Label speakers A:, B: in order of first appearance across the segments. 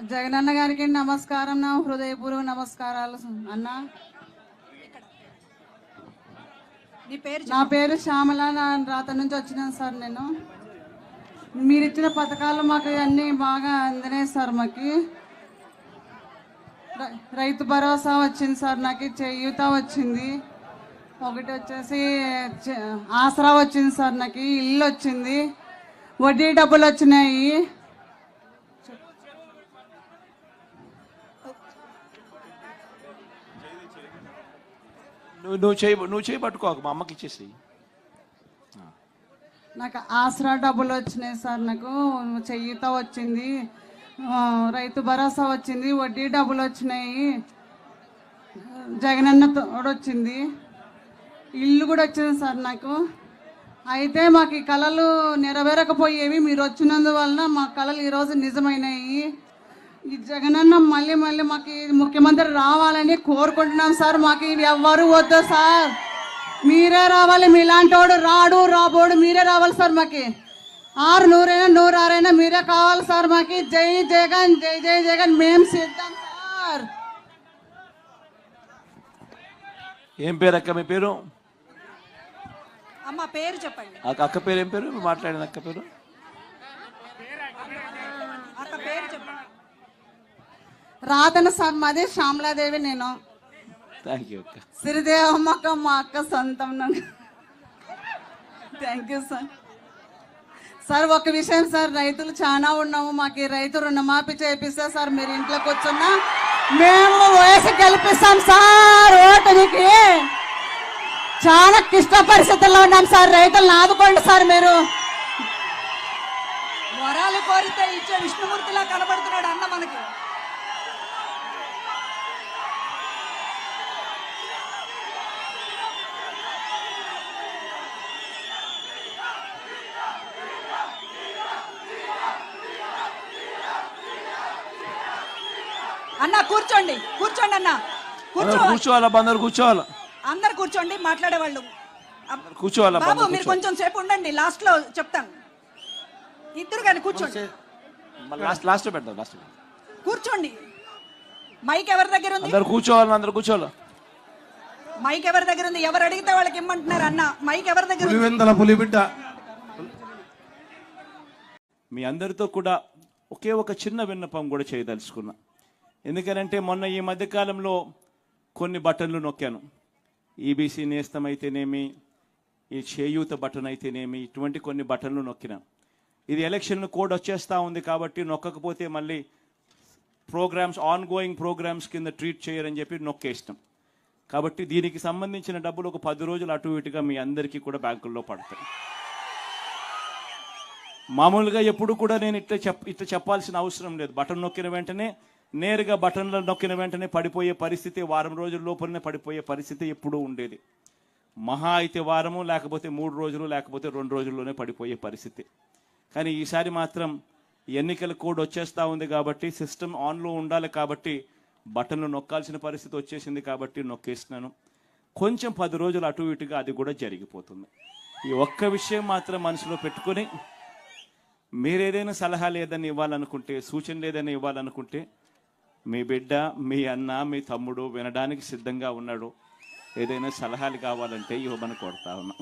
A: జగనన్న గారికి నమస్కారం నా హృదయపూర్వక నమస్కారాలు అన్న.
B: నీ పేరు
A: నా పేరు శ్యామల నా రాత నుంచి వచ్చినాను సార్ నేను. మీరు ఇచ్చిన పథకాలు మాకు అన్నీ బాగా అందినాయి సార్ మాకు. రైతు భరోసా వచ్చింది సార్ నాకు చేయూత వచ్చింది. ఒకటి వచ్చేసి ఆసరా వచ్చింది సార్ నాకు ఇల్లు వచ్చింది. వడ్డీ డబ్బులు వచ్చినాయి.
C: నువ్వు చేయి నువ్వు చేయి పట్టుకోక మా అమ్మకి ఇచ్చేసి
A: నాకు ఆసరా డబ్బులు వచ్చినాయి సార్ నాకు చెయ్యిత వచ్చింది. రైతు భరోసా వచ్చింది వడ్డీ డబ్బులు వచ్చినాయి. జగనన్న తోడు వచ్చింది. ఇల్లు కూడా వచ్చింది సార్ నాకు. అయితే మాకు ఈ కళలు నెరవేరకపోయేవి మీరు వచ్చినందువలన మా కళలు ఈరోజు నిజమైనాయి. ఈ జగనన్న మళ్ళీ మళ్ళీ మాకు ముఖ్యమంత్రి రావాలని కోరుకుంటున్నాం సార్. మాకు ఎవ్వరు వద్దు సార్. మీరే రావాలి మీలాంటి వాడు రాడు రాబోడు మీరే రావాలి సార్ మాకి. ఆరు నూరైనా నూరు ఆరైనా మీరే కావాలి సార్ మాకి. జై జగన్ జై జై జగన్ మేం సిద్ధం సార్.
C: ఏం పేరు అక్క మీ పేరు?
B: అమ్మ పేరు చెప్పండి.
C: అక్క అక్క పేరు ఏం పేరు? మాట్లాడిన అక్క పేరు
B: అక్క పేరు చెప్పండి
A: రాతన సార్ మాది శ్యామలాదేవి నేను.
C: థ్యాంక్ యూ అక్క.
A: సిరిదేవమ్మక్క మా అక్క సొంతం థ్యాంక్ యూ సార్ సార్ ఒక విషయం సార్ రైతులు చాలా ఉన్నాము. మాకు ఈ రైతు రుణమాఫీ చేపిస్తే సార్ మీరు ఇంట్లో కూర్చున్నా మేము వయసు గెలిపిస్తాం సార్ ఓటమికి. చాలా క్లిష్ట పరిస్థితుల్లో ఉన్నాం సార్ రైతులను ఆదుకోండి సార్ మీరు.
B: వరాలు కోరితే ఇచ్చే విష్ణుమూర్తిలా కనబడుతున్నాడు అన్న మనకి అన్న కూర్చోండి. కూర్చోండి అన్న.
C: కూర్చోవాలా? అందరు కూర్చోవాలా?
B: అందరు కూర్చోండి మాట్లాడేవాళ్ళు.
C: కూర్చోవాలా?
B: బాబు మీరు కొంచెం సేపు ఉండండి లాస్ట్లో చెప్తాను. ఇద్దరు కానీ కూర్చోండి.
C: లాస్ట్ లాస్ట్ పెడతాం లాస్ట్
B: కూర్చోండి. మైక్ ఎవరి దగ్గర ఉంది?
C: అందరు కూర్చోవాలి? అందరు కూర్చోవాలా?
B: మైక్ ఎవరి దగ్గర ఉంది? ఎవరు అడిగితే వాళ్ళకి ఇమ్మంటున్నారు అన్న. మైక్ ఎవరి దగ్గర ఉంది?
D: పులివెందల పులిబిడ్డ.
C: మీ అందరితో కూడా ఒకే ఒక చిన్న విన్నపం కూడా చేయదలుచుకున్నా. ఎందుకనంటే మొన్న ఈ మధ్యకాలంలో కొన్ని బటన్లు నొక్కాను. ఈబీసీ నేస్తం అయితేనేమి ఈ చేయూత బటన్ అయితేనేమి ఇటువంటి కొన్ని బటన్లు నొక్కిన. ఇది ఎలక్షన్ కోడ్ వచ్చేస్తూ ఉంది కాబట్టి నొక్కకపోతే మళ్ళీ ప్రోగ్రామ్స్ ఆన్ గోయింగ్ ప్రోగ్రామ్స్ కింద ట్రీట్ చేయరని చెప్పి నొక్కేస్తాం కాబట్టి దీనికి సంబంధించిన డబ్బులు ఒక పది రోజులు అటు ఇటుగా మీ అందరికీ కూడా బ్యాంకుల్లో పడతాయి. మామూలుగా ఎప్పుడు కూడా నేను ఇట్లా చెప్ ఇట్లా చెప్పాల్సిన అవసరం లేదు. బటన్ నొక్కిన వెంటనే నేరుగా బటన్లు నొక్కిన వెంటనే పడిపోయే పరిస్థితి వారం రోజుల లోపలనే పడిపోయే పరిస్థితి ఎప్పుడూ ఉండేది. మహా అయితే వారము లేకపోతే మూడు రోజులు లేకపోతే రెండు రోజుల్లోనే పడిపోయే పరిస్థితి. కానీ ఈసారి మాత్రం ఎన్నికల కోడ్ వచ్చేస్తూ ఉంది కాబట్టి సిస్టమ్ ఆన్లో ఉండాలి కాబట్టి బటన్లు నొక్కాల్సిన పరిస్థితి వచ్చేసింది కాబట్టి నొక్కేస్తున్నాను కొంచెం పది రోజులు అటు ఇటుగా అది కూడా జరిగిపోతుంది. ఈ ఒక్క విషయం మాత్రం మనసులో పెట్టుకొని మీరేదైనా సలహా లేదని ఇవ్వాలనుకుంటే సూచన లేదని ఇవ్వాలనుకుంటే మీ బిడ్డ మీ అన్న మీ తమ్ముడు వినడానికి సిద్ధంగా ఉన్నాడు. ఏదైనా సలహాలు కావాలంటే ఇవ్వమని కోరుతా ఉన్నా.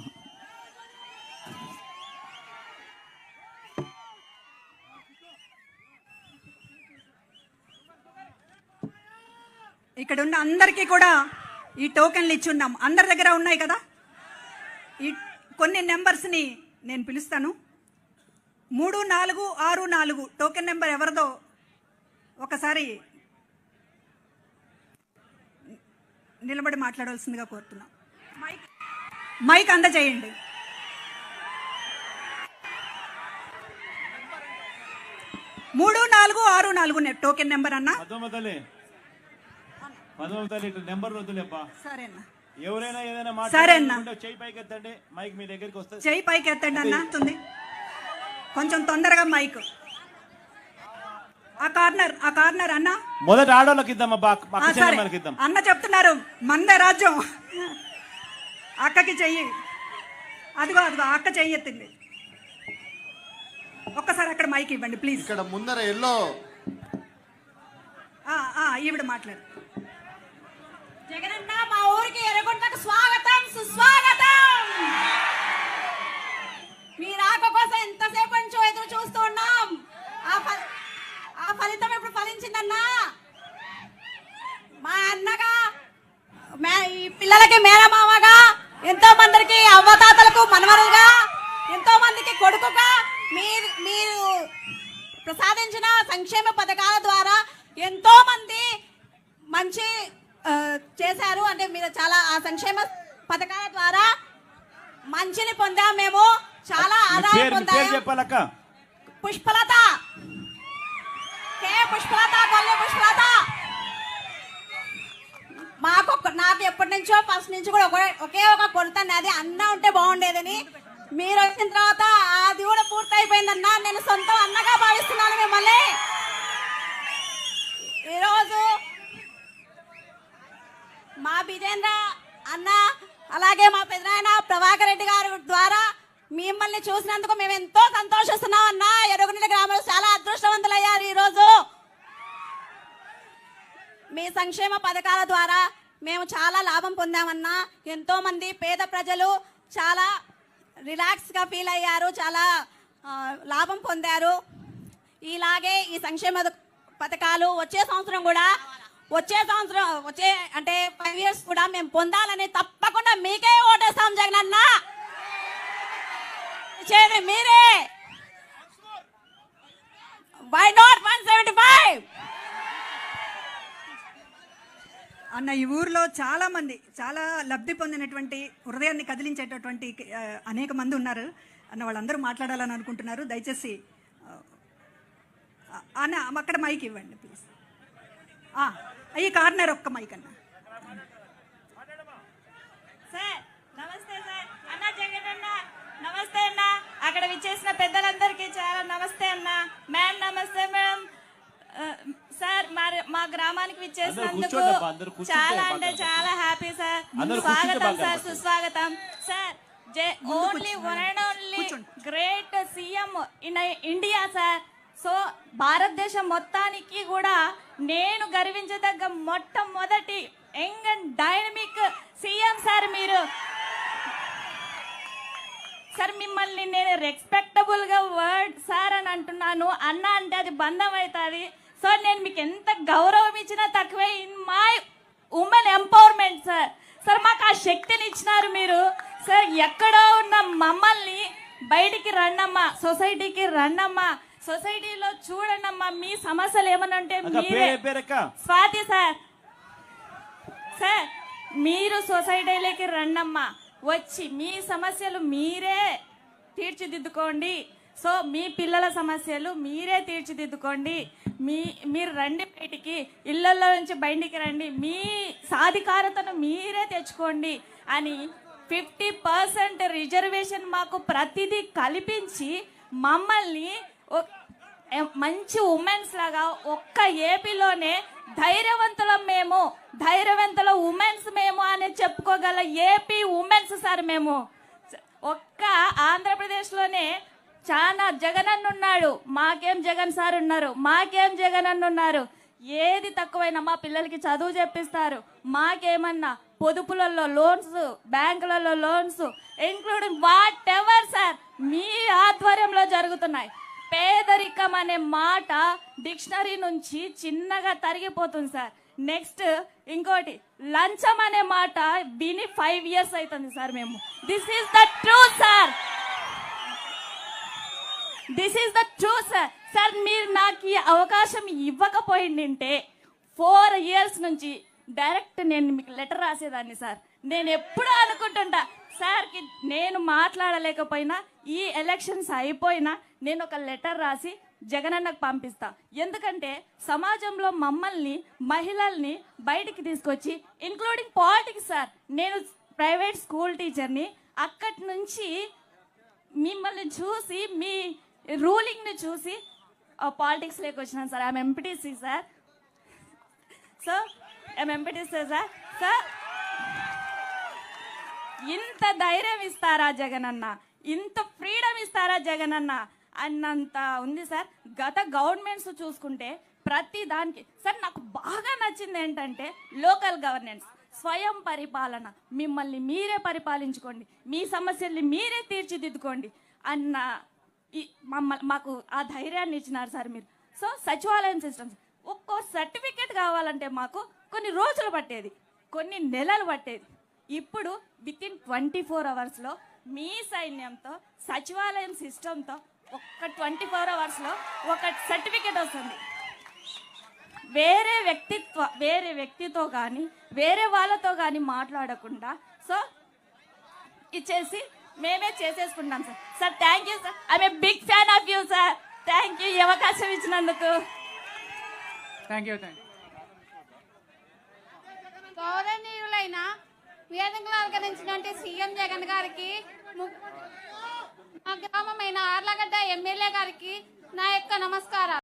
B: ఇక్కడ ఉన్న అందరికీ కూడా ఈ టోకెన్లు ఇచ్చున్నాం. అందరి దగ్గర ఉన్నాయి కదా? ఈ కొన్ని నెంబర్స్ని నేను పిలుస్తాను. మూడు నాలుగు ఆరు నాలుగు టోకెన్ నెంబర్ ఎవరిదో ఒకసారి నిలబడి మాట్లాడవలసిందిగా కోరుతున్నాం. మైక్ మైక్ అందజేయండి. మూడు నాలుగు ఆరు నాలుగు టోకెన్ నెంబర్ అన్నా?
C: ఎవరైనా ఏదైనా
B: సరే అన్న.
C: మాట్లాడాలనుకుంటే చేయి పైకి ఎత్తండి మైక్ మీ దగ్గరికి వస్తుంది.
B: చేయి పైకి ఎత్తండి అన్న కొంచెం తొందరగా మైక్. ఆ కార్నర్ ఆ కార్నర్ అన్న.
C: మొదట ఆడోళ్ళకి ఇద్దాం అబ్బా ఇద్దాం.
B: అన్న చెప్తున్నారు మందే రాజ్యం. అక్కకి చెయ్యి. అదిగో అదిగో అక్క చెయ్యి ఎత్తింది. ఒక్కసారి అక్కడ మైక్ ఇవ్వండి ప్లీజ్.
D: ఇక్కడ ముందర ఎల్లో.
B: ఆ, ఆ, ఈవిడ మాట్లాడు.
D: జగనన్న మా ఊరికి ఎరగొండకు స్వాగతం సుస్వాగతం మీ రాక కోసం ఎంతసేపు నుంచో ఎదురు చూస్తూ ఉన్నాం ఆ ఫ- ఆ ఫలితం ఇప్పుడు ఫలించిందన్నా మా అన్నగా ఈ పిల్లలకి మేనమామగా ఎంతో మందికి అవ్వతాతలకు మనవరుగా ఎంతో మందికి కొడుకుగా మీరు మీరు ప్రసాదించిన సంక్షేమ పథకాల ద్వారా ఎంతో మంది మంచి చేశారు. అంటే మీరు చాలా ఆ సంక్షేమ పథకాల ద్వారా మంచిని పొందాం మేము. చాలా ఆదాయం పొందాం. పుష్పలత. పుష్పలత కొల్లి పుష్పలత? మాకు నాకు ఎప్పటి నుంచో ఫస్ట్ నుంచి కూడా ఒకే ఒకే ఒక కొరత అది అన్న ఉంటే బాగుండేదని. మీరు వచ్చిన తర్వాత అది కూడా పూర్తయిపోయిందన్న. నేను సొంతం అన్నగా భావిస్తున్నాను మిమ్మల్ని. ఈరోజు మా బిజేంద్ర అన్న అలాగే మా పెదనాయన ప్రభాకర్ రెడ్డి గారి ద్వారా మిమ్మల్ని చూసినందుకు మేము ఎంతో సంతోషిస్తున్నాం అన్న. ఎరుగునిల గ్రామంలో చాలా అదృష్టవంతులు ఈరోజు మీ సంక్షేమ పథకాల ద్వారా మేము చాలా లాభం పొందామన్నా ఎంతోమంది పేద ప్రజలు చాలా రిలాక్స్గా ఫీల్ అయ్యారు చాలా లాభం పొందారు. ఇలాగే ఈ సంక్షేమ పథకాలు వచ్చే సంవత్సరం కూడా వచ్చే సంవత్సరం వచ్చే అంటే ఫైవ్ ఇయర్స్ కూడా మేము పొందాలని తప్పకుండా మీకే ఓటేస్తాం జగన్ అన్న మీరే. Why not one seventy five
B: అన్న ఈ ఊర్లో చాలా మంది చాలా లబ్ధి పొందినటువంటి హృదయాన్ని కదిలించేటటువంటి అనేక మంది ఉన్నారు. అన్న వాళ్ళందరూ మాట్లాడాలని అనుకుంటున్నారు. దయచేసి అన్న అక్కడ మైక్ ఇవ్వండి ప్లీజ్. ఈ కార్నర్ ఒక్క మైక్ అన్న.
E: సార్ నమస్తే సార్. అన్న జగన్ అన్న నమస్తే అన్న. అక్కడ విచ్చేసిన పెద్దలందరికీ చాలా నమస్తే అన్న. మ్యామ్ నమస్తే మ్యామ్. సార్ మరి మా గ్రామానికి విచ్చేసినందుకు చాలా అంటే చాలా హ్యాపీ సార్. స్వాగతం సార్. సుస్వాగతం. Sir only. One and only. Great CM in India sir. So భారతదేశం మొత్తానికి కూడా నేను గర్వించదగ్గ మొట్టమొదటి young and dynamic CM sir మీరు. సార్ మిమ్మల్ని నేను రెస్పెక్టబుల్గా వర్డ్ సార్ అని అంటున్నాను. అన్న అంటే అది బంధం అవుతుంది. సో నేను మీకు ఎంత గౌరవం ఇచ్చినా తక్కువే. In my women empowerment sir sir మాకు ఆ శక్తిని ఇచ్చినారు మీరు. సార్ ఎక్కడో ఉన్న మమ్మల్ని బయటికి రండమ్మా సొసైటీకి రండమ్మా సొసైటీలో చూడండమ్మా మీ సమస్యలు ఏమన్నా ఉంటే
C: అక్క
E: మీరే. స్వాతి సార్ సార్ మీరు సొసైటీలోకి రండమ్మా వచ్చి మీ సమస్యలు మీరే తీర్చిదిద్దుకోండి. సో మీ పిల్లల సమస్యలు మీరే తీర్చిదిద్దుకోండి. మీ మీరు రండి బయటికి ఇళ్ళలో నుంచి బయటికి రండి. మీ సాధికారతను మీరే తెచ్చుకోండి అని ఫిఫ్టీ పర్సెంట్ రిజర్వేషన్ మాకు ప్రతిదీ కల్పించి మమ్మల్ని మంచి ఉమెన్స్ లాగా ఒక్క ఏపీలోనే ధైర్యవంతులం మేము ధైర్యవంతుల ఉమెన్స్ మేము అని చెప్పుకోగల ఏపీ ఉమెన్స్ సార్ మేము. ఒక్క ఆంధ్రప్రదేశ్లోనే చాలా జగన్ అన్న ఉన్నాడు మాకేం జగన్ సార్ ఉన్నారు? మాకేం జగన్ అన్న ఉన్నారు ఏది తక్కువైనా మా పిల్లలకి చదువు చెప్పిస్తారు. మాకేమన్నా పొదుపులలో లోన్స్ బ్యాంకులలో loans including whatever sir మీ ఆధ్వర్యంలో జరుగుతున్నాయి. పేదరికం అనే మాట డిక్షనరీ నుంచి చిన్నగా తరిగిపోతుంది సార్. నెక్స్ట్ ఇంకోటి లంచం అనే మాట విని ఫైవ్ ఇయర్స్ అవుతుంది సార్ మేము. This is the true sir. This is the truth sir sir మీరు నాకు ఈ అవకాశం ఇవ్వకపోయిండింటే ఫోర్ ఇయర్స్ నుంచి డైరెక్ట్ నేను మీకు లెటర్ రాసేదాన్ని సార్ నేను ఎప్పుడూ అనుకుంటుంటా సార్కి నేను మాట్లాడలేకపోయినా ఈ ఎలక్షన్స్ అయిపోయినా నేను ఒక లెటర్ రాసి జగనన్నకు పంపిస్తా. ఎందుకంటే సమాజంలో మమ్మల్ని మహిళల్ని బయటికి తీసుకొచ్చి ఇంక్లూడింగ్ పాలిటిక్స్ సార్ నేను ప్రైవేట్ స్కూల్ టీచర్ని అక్కడి నుంచి మిమ్మల్ని చూసి మీ రూలింగ్ని చూసి పాలిటిక్స్ లేక వచ్చినాను sir. I'm MPTC sir sir I'm MPTC sir sir ఇంత ధైర్యం ఇస్తారా జగనన్న? ఇంత ఫ్రీడమ్ ఇస్తారా జగనన్న? అన్నంత ఉంది సార్ గత గవర్నమెంట్స్ చూసుకుంటే ప్రతి దానికి సార్ నాకు బాగా నచ్చింది ఏంటంటే లోకల్ గవర్నెన్స్ స్వయం పరిపాలన. మిమ్మల్ని మీరే పరిపాలించుకోండి. మీ సమస్యల్ని మీరే తీర్చిదిద్దుకోండి. అన్న ఈ మమ్మల్ని మాకు ఆ ధైర్యాన్ని ఇచ్చినారు సార్ మీరు. సో సచివాలయం సిస్టమ్స్ ఒక్కో సర్టిఫికేట్ కావాలంటే మాకు కొన్ని రోజులు పట్టేది కొన్ని నెలలు పట్టేది. ఇప్పుడు విత్ ఇన్ ట్వంటీ ఫోర్ అవర్స్లో మీ సైన్యంతో సచివాలయం సిస్టంతో ఒక్క ట్వంటీ ఫోర్ అవర్స్లో ఒక సర్టిఫికేట్ వస్తుంది. వేరే వ్యక్తిత్వ వేరే వ్యక్తితో కానీ వేరే వాళ్ళతో కానీ మాట్లాడకుండా సో ఇచ్చేసి మేమే చేసేసుకుంటాం sir sir thank you sir I'm a big fan of you sir thank you ఈ అవకాశం ఇచ్చినందుకు.
F: థ్యాంక్ యూ థ్యాంక్
G: గౌరవనీయులైన వేదికలు అలంకరించినటువంటి సీఎం జగన్ గారికి ము- మా గ్రామమైన ఆర్లగడ్డ ఎమ్మెల్యే గారికి నా యొక్క నమస్కారాలు.